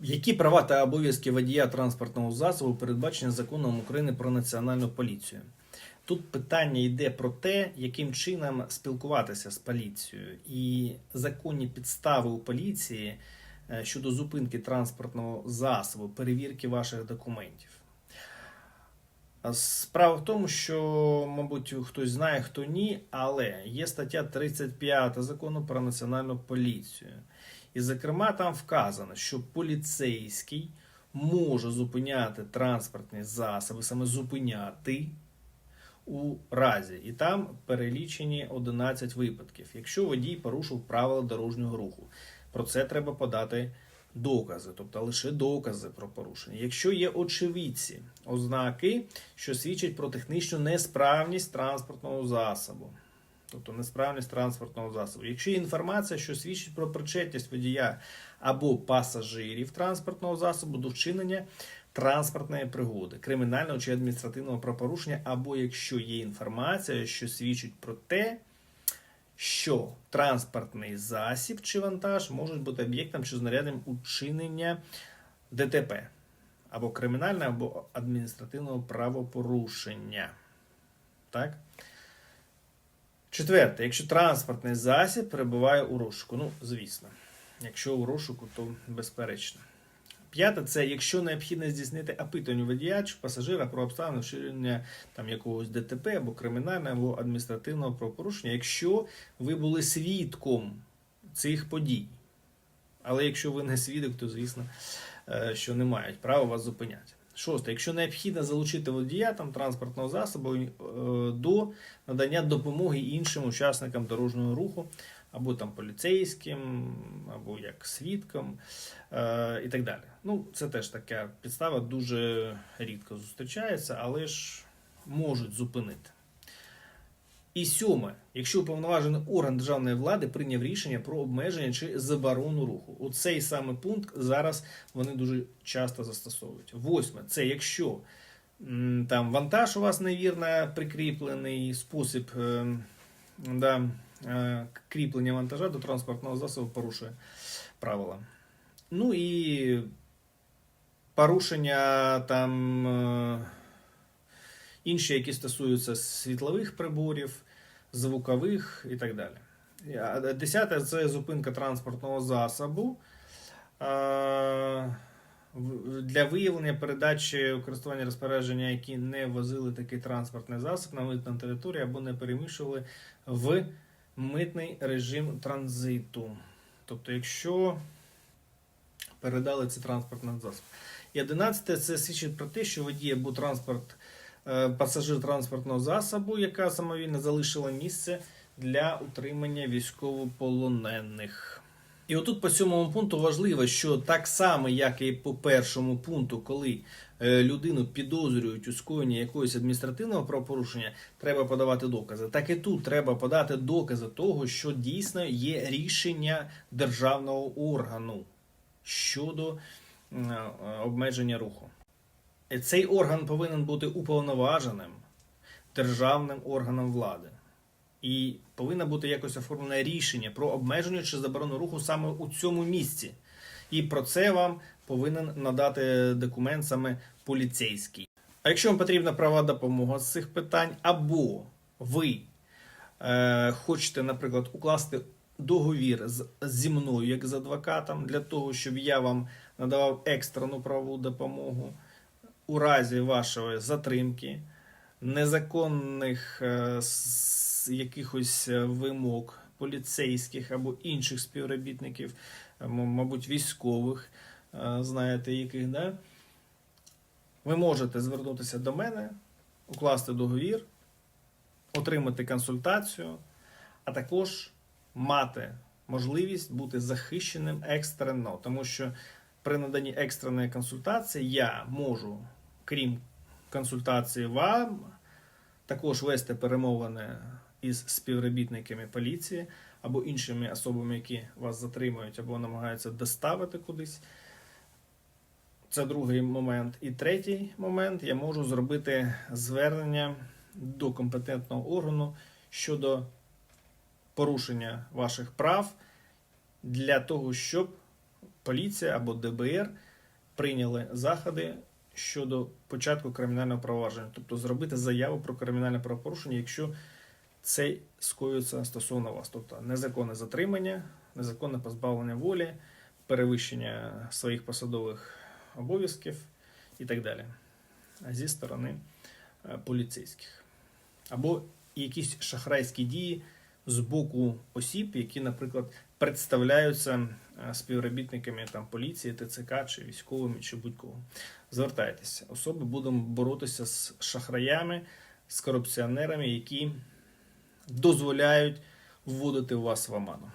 Які права та обов'язки водія транспортного засобу передбачені законом України про національну поліцію? Тут питання йде про те, яким чином спілкуватися з поліцією, і законні підстави у поліції е, щодо зупинки транспортного засобу, перевірки ваших документів. Справа в тому, що, мабуть, хтось знає, хто ні, але є стаття 35 закону про національну поліцію. І, зокрема, там вказано, що поліцейський може зупиняти транспортні засоби, саме зупиняти у разі. І там перелічені 11 випадків, якщо водій порушив правила дорожнього руху. Про це треба подати докази, тобто лише докази про порушення. Якщо є очевидці, ознаки, що свідчать про технічну несправність транспортного засобу. Тобто несправність транспортного засобу. Якщо є інформація, що свідчить про причетність водія або пасажирів транспортного засобу до вчинення транспортної пригоди, кримінального чи адміністративного правопорушення, або якщо є інформація, що свідчить про те, що транспортний засіб чи вантаж можуть бути об'єктом чи знарядним учинення ДТП або кримінального, або адміністративного правопорушення. Так? Четверте, якщо транспортний засіб перебуває у розшуку. Ну, звісно, якщо у розшуку, то безперечно. П'яте, це якщо необхідно здійснити опитування водія чи пасажира про обставини вчинення там якогось ДТП або кримінального або адміністративного правопорушення, якщо ви були свідком цих подій. Але якщо ви не свідок, то звісно, е, що не мають права вас зупиняти. Шосте, якщо необхідно залучити водія там, транспортного засобу е, до надання допомоги іншим учасникам дорожнього руху, або там поліцейським, або як свідком е, і так далі. Ну, це теж така підстава дуже рідко зустрічається, але ж можуть зупинити. І сьоме, якщо уповноважений орган державної влади прийняв рішення про обмеження чи заборону руху. Оцей саме пункт зараз вони дуже часто застосовують. Восьме, це якщо там вантаж у вас невірно прикріплений, спосіб е, да, е, кріплення вантажа до транспортного засобу порушує правила. Ну і порушення там. Е, інші, які стосуються світлових приборів, звукових і так далі. Десяте це зупинка транспортного засобу е, для виявлення передачі у користування розпорядження, які не возили такий транспортний засіб на митну територію або не переміщували в митний режим транзиту. Тобто, якщо передали цей транспортний засіб. І 11 це свідчить про те, що водій або транспорт, е, пасажир транспортного засобу, яка самовільно залишила місце для утримання військовополонених. І отут по сьомому пункту важливо, що так само, як і по першому пункту, коли е, людину підозрюють у скоєнні якогось адміністративного правопорушення, треба подавати докази. Так і тут треба подати докази того, що дійсно є рішення державного органу щодо е, обмеження руху. Цей орган повинен бути уповноваженим державним органом влади. І повинно бути якось оформлене рішення про обмеження чи заборону руху саме у цьому місці. І про це вам повинен надати документ саме поліцейський. А якщо вам потрібна права допомога з цих питань, або ви е, хочете, наприклад, укласти договір з, зі мною як з адвокатом, для того, щоб я вам надавав екстрену правову допомогу у разі вашої затримки, незаконних е, якихось е, вимог поліцейських або інших співробітників, е, мабуть, військових, знаєте, яких, да? ви можете звернутися до мене, укласти договір, отримати консультацію, а також мати можливість бути захищеним екстрено, тому що при наданні екстреної консультації я можу, крім консультації вам, також вести перемовини із співробітниками поліції або іншими особами, які вас затримують або намагаються доставити кудись. Це другий момент. І третій момент я можу зробити звернення до компетентного органу щодо порушення ваших прав для того, щоб поліція або ДБР прийняли заходи щодо початку кримінального провадження, тобто зробити заяву про кримінальне правопорушення, якщо це скоюється стосовно вас, тобто незаконне затримання, незаконне позбавлення волі, перевищення своїх посадових обов'язків і так далі зі сторони е, поліцейських. Або якісь шахрайські дії з боку осіб, які, наприклад, представляються е, співробітниками там, поліції, ТЦК чи військовими, чи будь-кого. Звертайтеся. Особи будемо боротися з шахраями, з корупціонерами, які дозволяють вводити вас в оману.